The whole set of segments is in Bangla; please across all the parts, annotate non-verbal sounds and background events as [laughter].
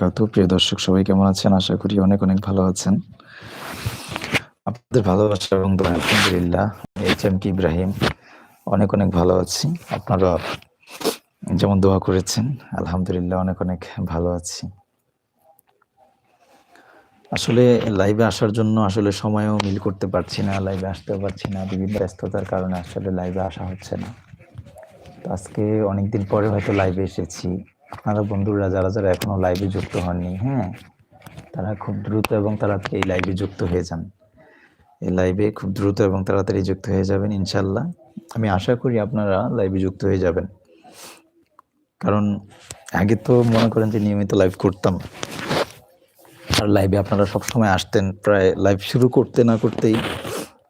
কাতু প্রিয় দর্শক, সবাই কেমন আছেন? আশা করি অনেক অনেক ভালো আছেন। আপনাদের ভালোবাসা এবং আলহামদুলিল্লাহ। এইচ এম কি ইব্রাহিম, অনেক অনেক ভালো আছি। আপনারা যেমন দোয়া করেছেন, আলহামদুলিল্লাহ অনেক অনেক ভালো আছি। আসলে লাইভে আসার জন্য আসলে সময়ও মিল করতে পারছি না লাইভে আসতেও পারছি না, বিভিন্ন ব্যস্ততার কারণে আসলে লাইভে আসা হচ্ছে না। আজকে অনেকদিন পরে হয়তো লাইভে এসেছি। আপনারা বন্ধুরা যারা যারা এখনও লাইভে যুক্ত হননি হ্যাঁ তারা খুব দ্রুত এবং তাড়াতাড়ি এই লাইভে যুক্ত হয়ে যান। এই লাইভে খুব দ্রুত এবং তাড়াতাড়ি যুক্ত হয়ে যাবেন ইনশাল্লাহ আমি আশা করি আপনারা লাইভে যুক্ত হয়ে যাবেন। কারণ আগে তো মনে করেন যে নিয়মিত লাইভ করতাম। আর লাইভে আপনারা সবসময় আসতেন, প্রায় লাইভ শুরু করতে না করতেই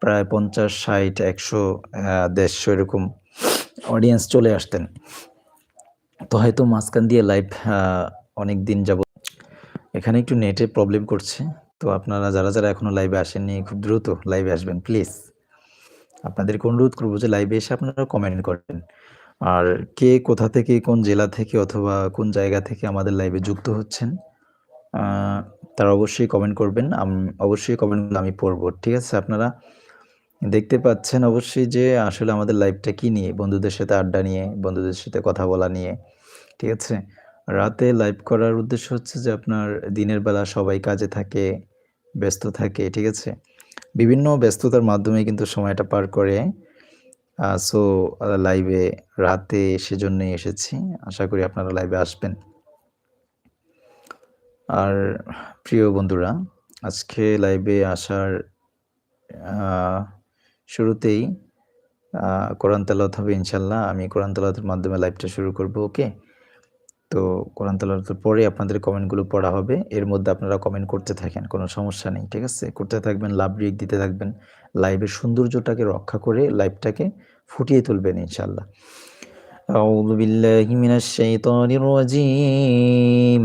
প্রায় পঞ্চাশ, ষাট, একশো দেড়শো এরকম অডিয়েন্স চলে আসতেন। তো হয়তো মাঝখান দিয়ে লাইভ অনেক দিন যাব এখানে একটু নেটে প্রবলেম করছে। তো আপনারা যারা যারা এখনও লাইভে আসেননি, খুব দ্রুত লাইভে আসবেন প্লিজ আপনাদেরকে অনুরোধ করব যে লাইভে এসে আপনারা কমেন্ট করবেন আর কে কোথা থেকে, কোন জেলা থেকে অথবা কোন জায়গা থেকে আমাদের লাইভে যুক্ত হচ্ছেন তারা অবশ্যই কমেন্ট করবেন। অবশ্যই কমেন্টগুলো আমি পড়ব, ঠিক আছে? আপনারা দেখতে পাচ্ছেন অবশ্যই যে আসলে আমাদের লাইফটা কি নিয়ে? বন্ধুদের সাথে আড্ডা নিয়ে, বন্ধুদের সাথে কথা বলা নিয়ে, ঠিক আছে? রাতে লাইভ করার উদ্দেশ্য হচ্ছে যে আপনার দিনের বেলা সবাই কাজে থাকে, ব্যস্ত থাকে, ঠিক আছে? বিভিন্ন ব্যস্ততার মাধ্যমে কিন্তু সময়টা পার করে। সো লাইভে রাতে সেজন্যই এসেছি। আশা করি আপনারা লাইভে আসবেন। আর প্রিয় বন্ধুরা, আজকে লাইভে আসার শুরুতেই কোরআন তেলাওয়াত হবে ইনশাল্লাহ আমি কোরআন তেলাওয়াতের মাধ্যমে লাইভটা শুরু করব ওকে তো কোরআন তেলাওয়াতের পরে আপনাদের কমেন্টগুলো পড়া হবে এর মধ্যে আপনারা কমেন্ট করতে থাকেন কোনো সমস্যা নেই ঠিক আছে করতে থাকবেন লাভ রিক দিতে থাকবেন লাইভের সৌন্দর্যটাকে রক্ষা করে লাইভটাকে ফুটিয়ে তুলবেন ইনশাল্লাহ أعوذ بالله من الشيطان الرجيم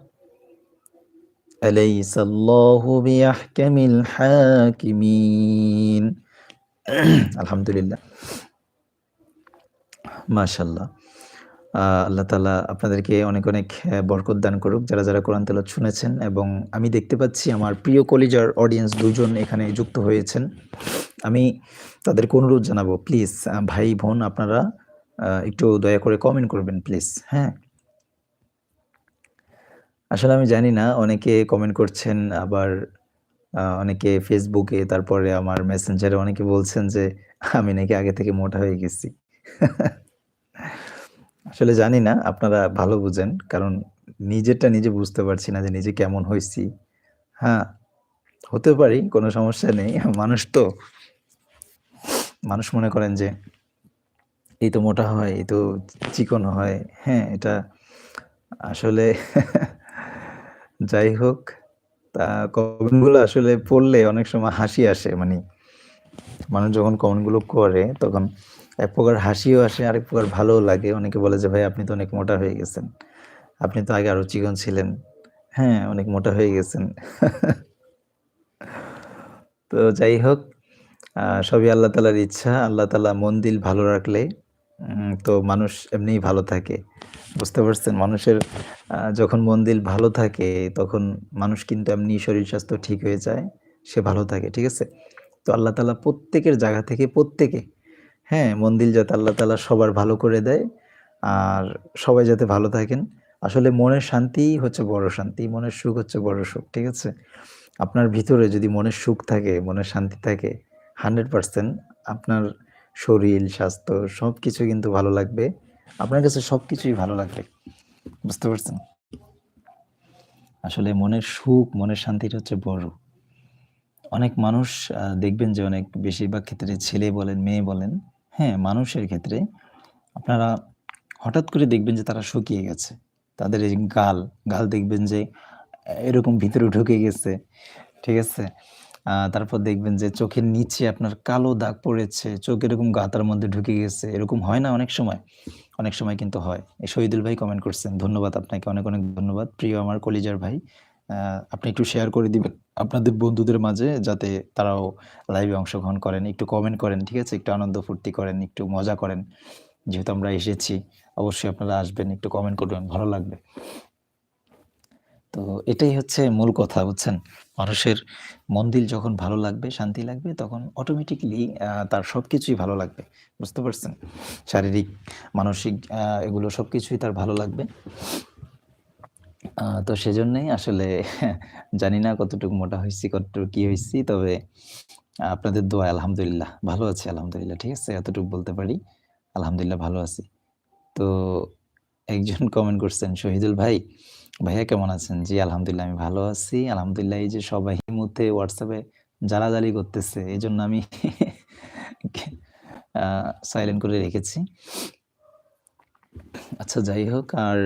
أليس الله بأحكم الحاكمين الحمد لله ما شاء الله আল্লাহ তালা আপনাদেরকে অনেক অনেক বরকত দান করুক যারা যারা কোরআন তেলত শুনেছেন এবং আমি দেখতে পাচ্ছি আমার প্রিয় কলিজার অডিয়েন্স দুজন এখানে যুক্ত হয়েছেন আমি তাদেরকে অনুরোধ জানাবো প্লিজ ভাই বোন আপনারা একটু দয়া করে কমেন্ট করবেন প্লিজ হ্যাঁ আসলে আমি জানি না, অনেকে কমেন্ট করছেন, আবার অনেকে ফেসবুকে তারপরে আমার মেসেঞ্জারে অনেকে বলছেন যে, আমি নাকি আগে থেকে মোটা হয়ে গেছি। আসলে জানি না, আপনারা ভালো বুঝেন, কারণ নিজেরটা নিজে বুঝতে পারছি না যে, নিজে কেমন হয়েছি। হ্যাঁ হতে পারি, কোনো সমস্যা নেই, মানুষ তো, মানুষ মনে করেন যে, এই তো মোটা হয়, এই তো চিকন হয় হ্যাঁ এটা আসলে [laughs] যাই হোক, তা কমেন্টগুলো আসলে পড়লে অনেক সময় হাসি আসে মানে মানুষ যখন কমেন্টগুলো করে তখন এক প্রকার হাসিও আসে, আরেক প্রকার ভালোও লাগে। অনেকে বলে যে, ভাই, আপনি তো অনেক মোটা হয়ে গেছেন। আপনি তো আগে আরও চিকন ছিলেন। হ্যাঁ অনেক মোটা হয়ে গেছেন। তো যাই হোক সবই আল্লাহ তালার ইচ্ছা। আল্লাহ তালা মন দিল ভালো রাখলে। তো মানুষ এমনিই ভালো থাকে। বুঝতে পারছেন? মানুষের যখন মন দিল ভালো থাকে তখন মানুষ কিন্তু এমনি শরীর স্বাস্থ্য ঠিক হয়ে যায় সে ভালো থাকে ঠিক আছে? তো আল্লাহ তালা প্রত্যেকের জায়গা থেকে প্রত্যেকে হ্যাঁ মন্দির যাতে আল্লাহ তালা সবার ভালো করে দেয় আর সবাই যাতে ভালো থাকেন। আসলে মনের শান্তি হচ্ছে বড় শান্তি মনের সুখ হচ্ছে বড় সুখ ঠিক আছে? আপনার ভিতরে যদি মনের সুখ থাকে, মনের শান্তি থাকে 100% আপনার শরীর, স্বাস্থ্য সবকিছু কিন্তু ভালো লাগবে। আপনার কাছে সবকিছুই ভালো লাগবে। বুঝতে পারছেন? আসলে মনের সুখ, মনের শান্তিটা হচ্ছে বড়। অনেক মানুষ দেখবেন যে অনেক বেশিরভাগ ক্ষেত্রে ছেলে বলেন, মেয়ে বলেন, হ্যাঁ, মানুষের ক্ষেত্রে আপনারা হঠাৎ করে দেখবেন যে তারা শুকিয়ে গেছে। তাদের এই গাল, গাল দেখবেন যে এরকম ভিতরে ঢুকে গেছে। ঠিক আছে? তারপর দেখবেন যে চোখের নিচে আপনার কালো দাগ পড়েছে, চোখ এরকম গাঁথার মধ্যে ঢুকে গেছে। এরকম হয় না অনেক সময়? অনেক সময় কিন্তু হয়। এই শহীদুল ভাই কমেন্ট করছেন। ধন্যবাদ আপনাকে। অনেক, অনেক ধন্যবাদ। প্রিয় আমার কলিজার ভাই। আপনি একটু শেয়ার করে দিবেন আপনাদের বন্ধুদের মাঝে যাতে তারাও লাইভে অংশগ্রহণ করেন। একটু কমেন্ট করেন। ঠিক আছে? একটু আনন্দ ফুর্তি করেন, একটু মজা করেন। যেহেতু আমরা এসেছি, অবশ্যই আপনারা আসবেন, একটু কমেন্ট করবেন। ভালো লাগবে। তো এটাই হচ্ছে মূল কথা বুঝছেন? মানুষের মন দিল যখন ভালো লাগবে, শান্তি লাগবে তখন অটোমেটিক্যালি আ তার সবকিছুই ভালো লাগবে। বুঝতে পারছেন? শারীরিক, মানসিক এগুলো সবকিছুই তার ভালো লাগবে। তো সেজন্যই আসলে [laughs] জানি না কতটুকু মোটা হয়েছি কতটুকু কি হয়েছি তবে আপনাদের দোয়া আলহামদুলিল্লাহ ভালো আছি আলহামদুলিল্লাহ। ঠিক আছে? এতটুকু বলতে পারি। আলহামদুলিল্লাহ ভালো আছি। তো একজন কমেন্ট করছেন, "শহীদুল ভাই, ভাইয়া কেমন আছেন?" জি, আলহামদুলিল্লাহ আমি ভালো আছি। আলহামদুলিল্লাহ এই যে সবাই এই WhatsApp এ জ্বালাজালি করতেছে। এজন্য আমি সাইলেন্ট করে রেখেছি। আচ্ছা যাই হোক আর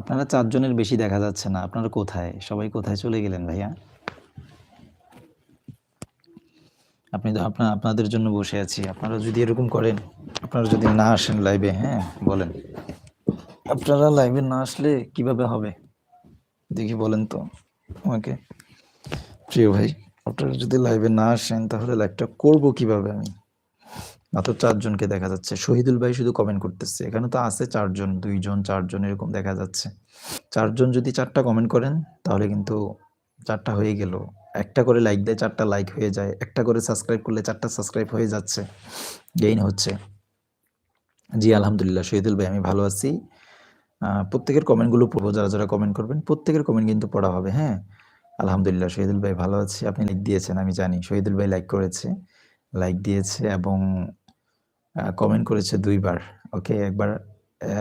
আপনারা ৪ জনের বেশি দেখা যাচ্ছে না। আপনারা কোথায়? সবাই কোথায় চলে গেলেন ভাইয়া? আপনি তো আপনা আপনাদের জন্য বসে আছি। আপনারা যদি এরকম করেন, আপনারা যদি না আসেন লাইভে, হ্যাঁ? বলেন। আপনারা লাইভে না আসলে কীভাবে হবে? দেখি বলেন তো আমাকে। প্রিয় ভাই, আপনারা যদি লাইভে না আসেন তাহলে লাইভটা করব কীভাবে আমি? মাত্র ৪ জনকে দেখা যাচ্ছে। শহীদুল ভাই শুধু কমেন্ট করতেছে। এখানে তো আছে ৪ জন, ২ জন, ৪ জন এরকম দেখা যাচ্ছে। চারজন যদি চারটা কমেন্ট করেন তাহলে কিন্তু চারটা হয়ে গেল। একটা করে লাইক দেয় চারটা লাইক হয়ে যায়। একটা করে সাবস্ক্রাইব করলে চারটা সাবস্ক্রাইব হয়ে যাচ্ছে। গেইন হচ্ছে। জি, আলহামদুলিল্লাহ শহীদুল ভাই আমি ভালো আছি। প্রত্যেকের কমেন্টগুলো পড়ব যারা, যারা কমেন্ট করবেন। প্রত্যেকের কমেন্ট কিন্তু পড়া হবে, হ্যাঁ? আলহামদুলিল্লাহ শহীদুল ভাই ভালো আছি। আপনি লাইক দিয়েছেন আমি জানি। শহীদুল ভাই লাইক করেছে, লাইক দিয়েছে এবং কমেন্ট করেছে দুইবার ওকে, একবার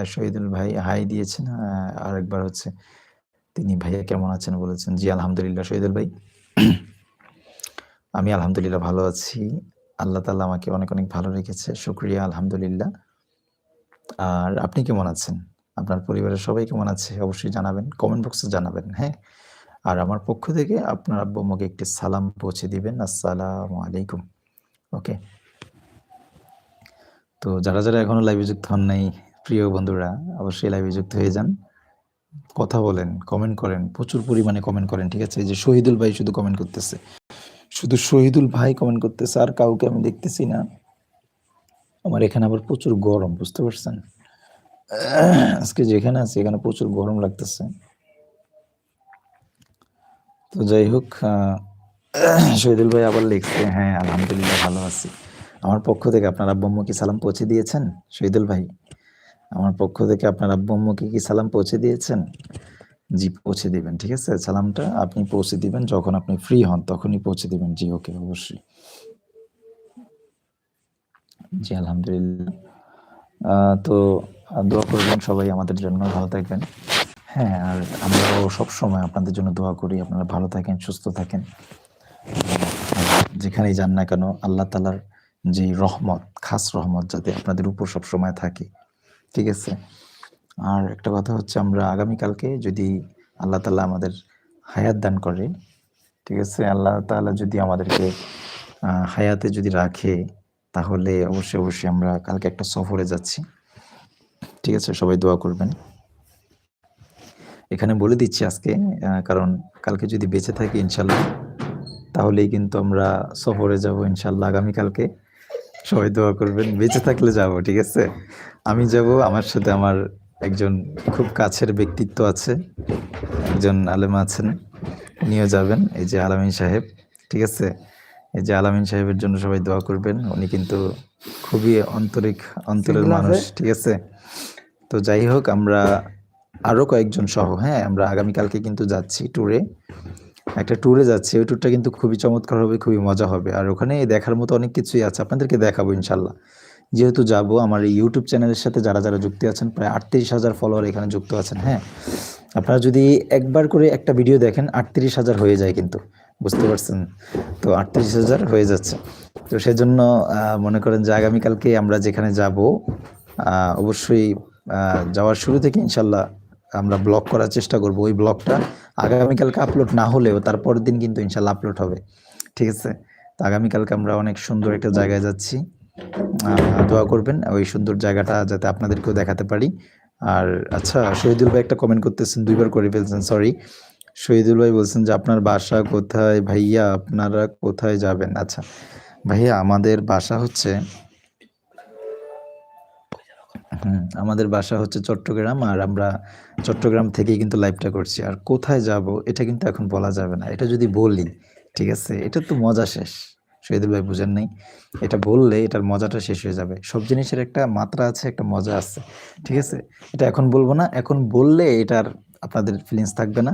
শহীদুল ভাই হাই দিয়েছেন, আ আরেকবার হচ্ছে তিনি ভাইয়া কেমন আছেন বলেছেন। জি, আলহামদুলিল্লাহ শহীদুল ভাই। আমি আলহামদুলিল্লাহ ভালো আছি। আল্লাহ তাআলা আমাকে অনেক, অনেক ভালো রেখেছে। শুক্রিয়া আলহামদুলিল্লাহ। আর আপনি কেমন আছেন? আপনার পরিবারের সবাই কেমন আছে? অবশ্যই জানাবেন। কমেন্ট বক্সে জানাবেন, হ্যাঁ? আর আমার পক্ষ থেকে আপনার আব্বু আমাকে একটি সালাম পৌঁছে দিবেন। আসসালামু আলাইকুম। ওকে। তো যারা, যারা এখনও লাইভে যুক্ত হন নাই, প্রিয় বন্ধুরা অবশ্যই লাইভে যুক্ত হয়ে যান। কথা বলেন, কমেন্ট করেন, প্রচুর পরিমাণে কমেন্ট করেন। ঠিক আছে? যে শহীদুল ভাই শুধু কমেন্ট করতেছে। শুধু শহীদুল ভাই কমেন্ট করতেছে আর কাউকে আমি দেখতেছি না। আমার এখানে আবার প্রচুর গরম, বুঝতে পারছেন? আজকে যেখানে আছি এখানে প্রচুর গরম লাগতেছে। তো যাই হোক শহীদুল ভাই আবার লিখছে, হ্যাঁ, আলহামদুলিল্লাহ ভালো আছি। আমার পক্ষ থেকে আপনার আব্বু-আম্মু কি সালাম পৌঁছে দিয়েছেন? শহীদুল ভাই, আমার পক্ষ থেকে আপনার আব্বু-আম্মুকে কি সালাম পৌঁছে দিয়েছেন? জি, পৌঁছে দিবেন। ঠিক আছে? সালামটা আপনি পৌঁছে দিবেন যখন আপনি ফ্রি হন তখনই পৌঁছে দিবেন। জি, ওকে অবশ্যই। জি, আলহামদুলিল্লাহ। তো দোয়া করবেন সবাই আমাদের জন্য ভালো থাকবেন। হ্যাঁ, আর আমরাও সবসময় আপনাদের জন্য দোয়া করি। আপনারা ভালো থাকেন, সুস্থ থাকেন। যেখানেই যান না কেন আল্লাহ তাআলার যে রহমত, খাস রহমত যাতে আপনাদের উপর সবসময় থাকে। ঠিক আছে? আর একটা কথা হচ্ছে আমরা আগামীকালকে যদি আল্লাহ তাআলা আমাদের হায়াত দান করে, ঠিক আছে? আল্লাহ তাআলা যদি আমাদেরকে হায়াতে যদি রাখে তাহলে অবশ্যই, অবশ্যই আমরা কালকে একটা সফরে যাচ্ছি। ঠিক আছে? সবাই দোয়া করবেন। এখানে বলে দিচ্ছি আজকে কারণ কালকে যদি বেঁচে থাকি ইনশাল্লাহ তাহলেই কিন্তু আমরা সফরে যাব ইনশাআল্লাহ আগামীকালকে। সবাই দোয়া করবেন। বেঁচে থাকলে যাব ঠিক আছে? আমি যাব আমার সাথে আমার একজন খুব কাছের ব্যক্তিত্ব আছে। একজন আলেমা আছেন। উনিও যাবেন। এই যে আলামিন সাহেব, ঠিক আছে? এই যে আলামিন সাহেবের জন্য সবাই দোয়া করবেন। উনি কিন্তু খুবই আন্তরিক অন্তরের মানুষ, ঠিক আছে? তো যাই হোক আমরা আরও কয়েকজন সহ হ্যাঁ? আমরা আগামীকালকে কিন্তু যাচ্ছি ট্যুরে একটা ট্যুরে যাচ্ছি। ওই ট্যুরটা কিন্তু খুবই চমৎকার হবে খুবই মজা হবে। আর ওখানে দেখার মতো অনেক কিছুই আছে আপনাদেরকে দেখাবো ইনশাল্লাহ যেহেতু যাব আমার এই ইউটিউব চ্যানেলের সাথে যারা যারা যুক্ত আছেন প্রায় আটত্রিশ হাজার ফলোয়ার এখানে যুক্ত আছেন হ্যাঁ? আপনারা যদি একবার করে একটা ভিডিও দেখেন আটত্রিশ হাজার হয়ে যায় কিন্তু। বুঝতে পারছেন? তো আটত্রিশ হাজার হয়ে যাচ্ছে। তো সেজন্য মনে করেন যে আগামীকালকে আমরা যেখানে যাব অবশ্যই যাওয়ার শুরু থেকে ইনশাল্লাহ আমরা ব্লক করার চেষ্টা করব। ওই ব্লগটা আগামীকালকে আপলোড না হলেও তারপরের দিন কিন্তু ইনশাল্লাহ আপলোড হবে। ঠিক আছে? তো আগামীকালকে আমরা অনেক সুন্দর একটা জায়গায় যাচ্ছি। দোয়া করবেন, ওই সুন্দর জায়গাটা যাতে আপনাদেরকেও দেখাতে পারি। আর আচ্ছা শহীদুল ভাই একটা কমেন্ট করতেছেন, দুইবার করে ফেলছেন সরি শহীদুল ভাই বলছেন যে আপনার বাসা কোথায় ভাইয়া? আপনারা কোথায় যাবেন? আচ্ছা ভাইয়া আমাদের বাসা হচ্ছে হুম, আমাদের বাসা হচ্ছে চট্টগ্রাম আর আমরা চট্টগ্রাম থেকেই কিন্তু লাইভটা করছি। আর কোথায় যাব এটা কিন্তু এখন বলা যাবে না। এটা যদি বলি ঠিক আছে? এটা তো মজা শেষ। শহীদুল ভাই বুঝেন নাই। এটা বললে এটার মজাটা শেষ হয়ে যাবে। সব জিনিসের একটা মাত্রা আছে একটা মজা আছে ঠিক আছে? এটা এখন বলব না। এখন বললে এটার আপনাদের ফিলিংস থাকবে না।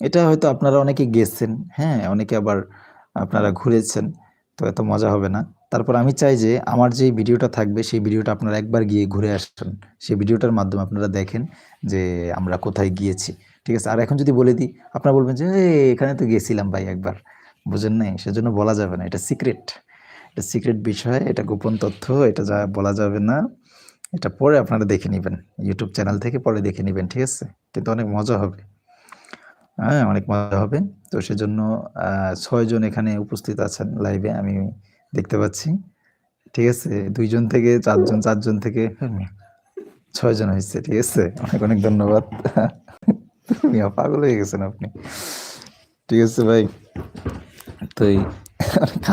এটা হয়তো আপনারা অনেকে গেছেন হ্যাঁ অনেকে আবার আপনারা ঘুরেছেন, তো এত মজা হবে না। তারপর আমি চাই যে আমার যে ভিডিওটা থাকবে, সেই ভিডিওটা আপনারা একবার গিয়ে ঘুরে আসেন। সেই ভিডিওটার মাধ্যমে আপনারা দেখেন যে আমরা কোথায় গিয়েছি, ঠিক আছে? আর এখন যদি বলে দিই, আপনারা বলবেন যে এখানে তো গেছিলাম ভাই একবার। বুঝেন নাই? সেজন্য বলা যাবে না, এটা সিক্রেট। এটা সিক্রেট বিষয়, এটা গোপন তথ্য, এটা যা বলা যাবে না, এটা পরে আপনারা দেখে নেবেন। ইউটিউব চ্যানেল থেকে পরে দেখে নেবেন, ঠিক আছে? কিন্তু অনেক মজা হবে। হ্যাঁ অনেক মজা হবে। তো সেজন্য ছয়জন এখানে উপস্থিত আছেন লাইভে আমি দেখতে পাচ্ছি। ঠিক আছে? দুইজন থেকে চারজন চারজন থেকে ছয়জন হয়েছে, ঠিক আছে? অনেক অনেক ধন্যবাদ। পাগল হয়ে গেছেন আপনি। ঠিক আছে ভাই? তো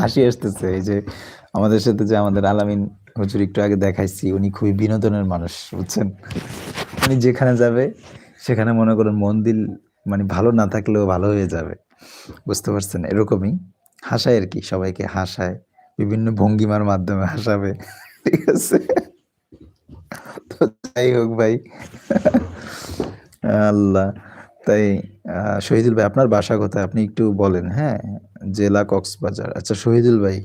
হাসি আসতেছে, এই যে আমাদের সাথে যে আমাদের আলামিন হুজুর একটু আগে দেখাইছি, উনি খুবই বিনোদনের মানুষ, বুঝছেন? উনি যেখানে যাবে, সেখানে মনে করেন মন দিল মানে ভালো না থাকলেও ভালো হয়ে যাবে। বুঝতে পারছেন? এরকমই হাসায় আর কি, সবাইকে হাসায়। বিভিন্ন ভঙ্গিমার মাধ্যমে হাসাবে। ঠিক আছে? তো যাই হোক ভাই। আল্লাহ। তাই শহীদুল ভাই, আপনার বাসা কোথায়? আপনি একটু বলেন হ্যাঁ? জেলা কক্সবাজার। আচ্ছা শহীদুল ভাই,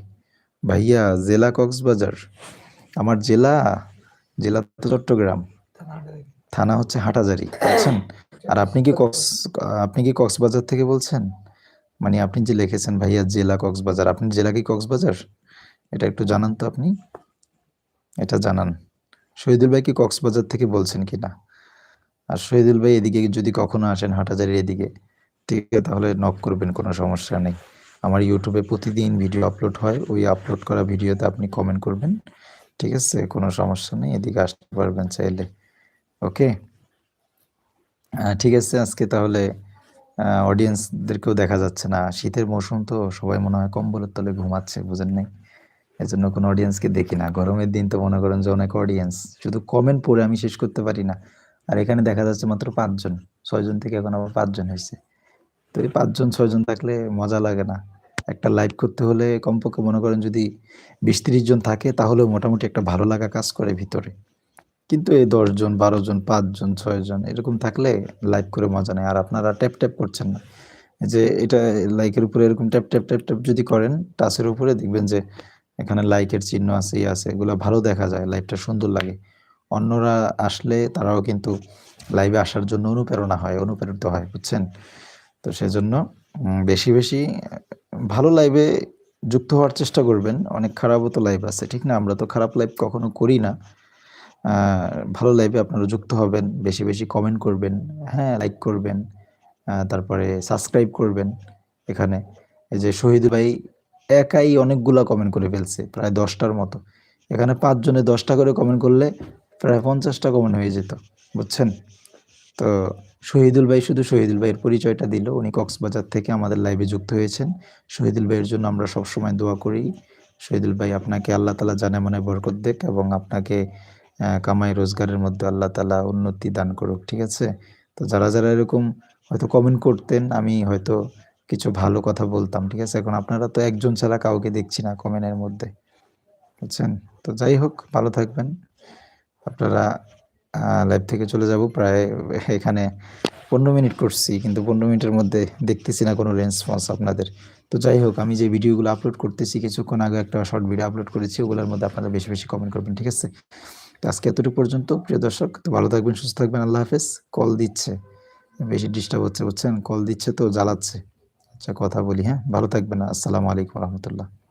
ভাইয়া, জেলা কক্সবাজার? আমার জেলা জেলা চট্টগ্রাম। থানা হচ্ছে হাটাজারি, বুঝছেন? আর আপনি কি কক্স, আপনি কি কক্সবাজার থেকে বলছেন? মানে আপনি যে লিখেছেন ভাইয়া জেলা কক্সবাজার, আপনি জেলা কি কক্সবাজার? এটা একটু জানান তো আপনি। এটা জানান। শহীদুল ভাই কি কক্সবাজার থেকে বলছেন কিনা? আর শহীদুল ভাই এদিকে যদি কখনো আসেন হাটাজারির এদিকে ঠিক আছে তাহলে নক করবেন, কোনো সমস্যা নেই। আমার ইউটিউবে প্রতিদিন ভিডিও আপলোড হয়, ওই আপলোড করা ভিডিওতে আপনি কমেন্ট করবেন। ঠিক আছে? কোনো সমস্যা নেই, এদিকে আসতে পারবেন চাইলে। ওকে ঠিক আছে, আজকে তাহলে অডিয়েন্সদেরকেও দেখা যাচ্ছে না। শীতের মৌসুম তো সবাই মনে হয় কম্বলের তলে ঘুমাচ্ছে, বুঝেন নাই? এজন্য কোনো অডিয়েন্সকে দেখি না। গরমের দিন তো মনে করেন যে অনেক অডিয়েন্স শুধু কমেন্ট পড়ে আমি শেষ করতে পারি না। আর এখানে দেখা যাচ্ছে মাত্র পাঁচজন। ছয়জন থেকে এখন আবার পাঁচজন হয়েছে। তো এই পাঁচজন, ছয়জন থাকলে মজা লাগে না। একটা লাইভ করতে হলে কমপক্ষে মনে করেন যদি বিশ জন থাকে, তাহলেও মোটামুটি একটা ভালো লাগা কাজ করে ভিতরে। কিন্তু এই দশজন বারো জন পাঁচজন ছয়জন এরকম থাকলে লাইভ করে মজা নেই। আর আপনারা ট্যাপ ট্যাপ করছেন না। যে এটা লাইকের উপরে এরকম ট্যাপ ট্যাপ ট্যাপ ট্যাপ যদি করেন টাচের উপরে দেখবেন যে এখানে লাইকের চিহ্ন আছে ইয়ে আছে, এগুলো ভালো দেখা যায় লাইভটা সুন্দর লাগে। অন্যরা আসলে তারাও কিন্তু লাইভে আসার জন্য অনুপ্রেরণা হয়, অনুপ্রেরিত হয়, বুঝছেন? তো সেজন্য বেশি বেশি, ভালো লাইভে যুক্ত হওয়ার চেষ্টা করবেন। অনেক খারাপও তো লাইভ আছে, ঠিক না? আমরা তো খারাপ লাইভ কখনো করি না। ভালো লাইভে আপনারা যুক্ত হবেন, বেশি বেশি কমেন্ট করবেন হ্যাঁ লাইক করবেন তারপরে সাবস্ক্রাইব করবেন এখানে। এই যে শহীদ ভাই একাই অনেকগুলা কমেন্ট করে ফেলছে, প্রায় দশটার মতো। এখানে পাঁচজনে দশটা করে কমেন্ট করলে প্রায় পঞ্চাশটা কমেন্ট হয়ে যেত, বুঝছেন? তো শহীদুল ভাই শুধু শহীদুল ভাইয়ের পরিচয়টা দিল, উনি কক্সবাজার থেকে আমাদের লাইভে যুক্ত হয়েছেন। শহীদুল ভাইয়ের জন্য আমরা সবসময় দোয়া করি। শহীদুল ভাই আপনাকে আল্লাহ তালা জানে মনে বরকত দেখ এবং আপনাকে কামাই রোজগারের মধ্যে আল্লাহ তালা উন্নতি দান করুক ঠিক আছে তো যারা যারা এরকম হয়তো কমেন্ট করতেন আমি হয়তো কিছু ভালো কথা বলতাম ঠিক আছে এখন আপনারা তো একজন ছাড়া কাউকে দেখছি না কমেন্টের মধ্যে বুঝছেন তো যাই হোক ভালো থাকবেন আপনারা লাইভ থেকে চলে যাব প্রায় এখানে 15 মিনিট করছি কিন্তু 15 মিনিটের মধ্যে দেখতেছি না কোনো রেসপন্স আপনাদের। তো যাই হোক আমি যে ভিডিওগুলো আপলোড করতেছি কিছুক্ষণ আগে একটা শর্ট ভিডিও আপলোড করেছি ওগুলোর মধ্যে আপনারা বেশি, বেশি কমেন্ট করবেন। ঠিক আছে? তো আজকে এতটুকু পর্যন্ত প্রিয় দর্শক। তো ভালো থাকবেন, সুস্থ থাকবেন। আল্লাহ হাফেজ। কল দিচ্ছে। বেশি ডিস্টার্ব হচ্ছে বুঝছেন? কল দিচ্ছে তো জ্বালাচ্ছে। আচ্ছা কথা বলি হ্যাঁ? ভালো থাকবেন। আসসালামু আলাইকুম রহমতুল্লাহ।